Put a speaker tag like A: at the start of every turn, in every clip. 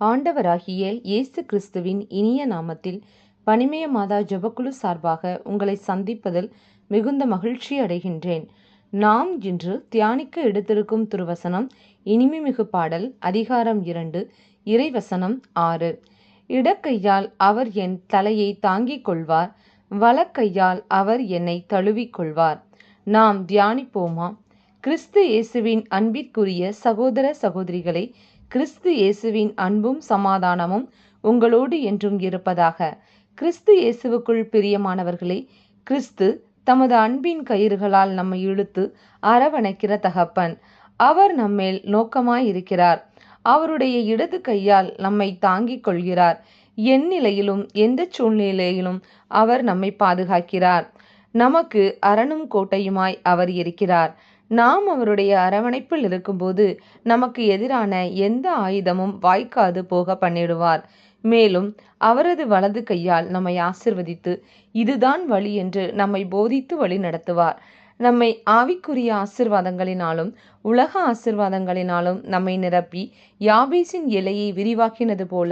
A: ஆண்டவராகிய இயேசு கிறிஸ்துவின் இனிய நாமத்தில் பனிமய மாதா ஜபக்குழு சார்பாக உங்களை சந்திப்பதில் மிகுந்த மகிழ்ச்சி அடைகின்றேன். நாம் இன்று தியானிக்க எடுத்திருக்கும் திருவசனம் இனிமைமிகு பாடல் அதிகாரம் இரண்டு இறைவசனம் ஆறு. இடக்கையால் அவர் என் தலையை தாங்கிக் கொள்வார் வலக்கையால் அவர் என்னை தழுவிக் கொள்வார் நாம் தியானிப்போமா? கிறிஸ்து இயேசுவின் அன்பிற்குரிய சகோதர சகோதரிகளை கிறிஸ்து இயேசுவின் அன்பும் சமாதானமும் உங்களோடு என்றும் இருப்பதாக. கிறிஸ்து இயேசுவுக்குள் பிரியமானவர்களே கிறிஸ்து தமது அன்பின் கயிறுகளால் நம்மை இழுத்து அரவணைக்கிற தகப்பன். அவர் நம்மேல் நோக்கமாயிருக்கிறார். அவருடைய இடது கையால் நம்மை தாங்கிக் கொள்கிறார். எந்நிலையிலும் எந்த சூழ்நிலையிலும் அவர் நம்மை பாதுகாக்கிறார். நமக்கு அரணும் கோட்டையுமாய் அவர் இருக்கிறார். நாம் அவருடைய அரவணைப்பில் இருக்கும்போது நமக்கு எதிரான எந்த ஆயுதமும் வாய்க்காது போக பண்ணிடுவார். மேலும் அவரது வலது கையால் நம்மை ஆசிர்வதித்து இதுதான் வழி என்று நம்மை போதித்து வழி நடத்துவார் நம்மை ஆவிக்குரிய ஆசிர்வாதங்களினாலும் உலக ஆசிர்வாதங்களினாலும் நம்மை நிரப்பி யாபேசின் எல்லையை விரிவாக்கினது போல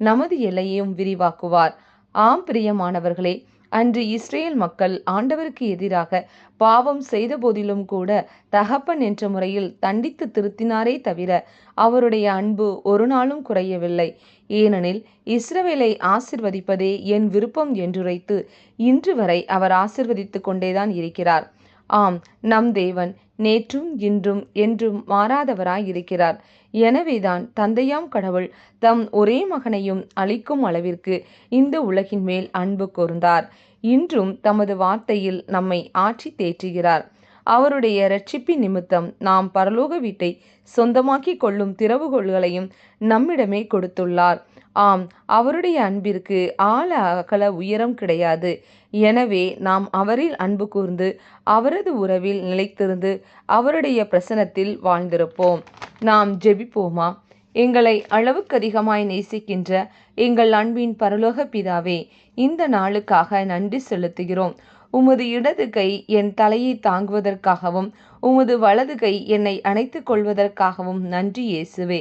A: நமது எல்லையையும் விரிவாக்குவார். ஆம் பிரியமானவர்களே அன்று இஸ்ரேல் மக்கள் ஆண்டவருக்கு எதிராக பாவம் செய்த போதிலும் கூட தகப்பன் என்ற முறையில் தண்டித்து திருத்தினாரே தவிர அவருடைய அன்பு ஒரு நாளும் குறையவில்லை. ஏனெனில் இஸ்ரவேலை ஆசிர்வதிப்பதே என் விருப்பம் என்றுரைத்து இன்று வரை அவர் ஆசிர்வதித்து கொண்டேதான் இருக்கிறார். ஆம் நம் தேவன் நேற்றும் இன்றும் என்றும் மாறாதவராய் இருக்கிறார் எனவேதான் தந்தையாம் கடவுள் தம் ஒரே மகனையும் அளிக்கும் அளவிற்கு இந்த உலகின் மேல் அன்பு கூர்ந்தார். இன்றும் தமது வார்த்தையில் நம்மை ஆற்றி தேற்றுகிறார். அவருடைய இரட்சிப்பின் நிமித்தம் நாம் பரலோக வீட்டை சொந்தமாக்கி கொள்ளும் திறவுகோள்களையும் நம்மிடமே கொடுத்துள்ளார். ஆம் அவருடைய அன்பிற்கு ஆழ அகல உயரம் கிடையாது. எனவே நாம் அவரில் அன்பு கூர்ந்து அவரது உறவில் நிலைத்திருந்து அவருடைய பிரசனத்தில் வாழ்ந்திருப்போம். நாம் ஜெபிப்போமா? எங்களை அளவுக்கு அதிகமாய் நேசிக்கின்ற எங்கள் அன்பின் பரலோக பிதாவே இந்த நாளுக்காக நன்றி செலுத்துகிறோம். உமது இடது கை என் தலையை தாங்குவதற்காகவும் உமது வலது கை என்னை அணைத்துக் கொள்வதற்காகவும் நன்றி இயேசுவே.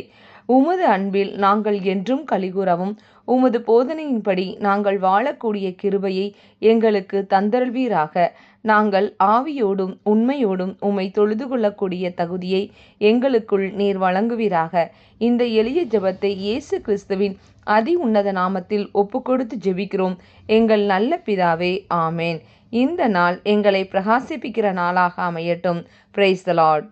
A: உமது அன்பில் நாங்கள் என்றும் கலிகூறவும். உமது போதனையின்படி நாங்கள் வாழக்கூடிய கிருபையை எங்களுக்கு தந்தருள்வீராக. நாங்கள் ஆவியோடும் உண்மையோடும் உம்மை தொழுது கொள்ளக்கூடிய தகுதியை எங்களுக்குள் நீர் வழங்குவீராக. இந்த எளிய ஜெபத்தை இயேசு கிறிஸ்துவின் அதி உன்னத நாமத்தில் ஒப்புக்கொடுத்து ஜெபிக்கிறோம். எங்கள் நல்ல பிதாவே ஆமேன். இந்த நாள் எங்களை பிரகாசிப்பிக்கிற நாளாக அமையட்டும். Praise the Lord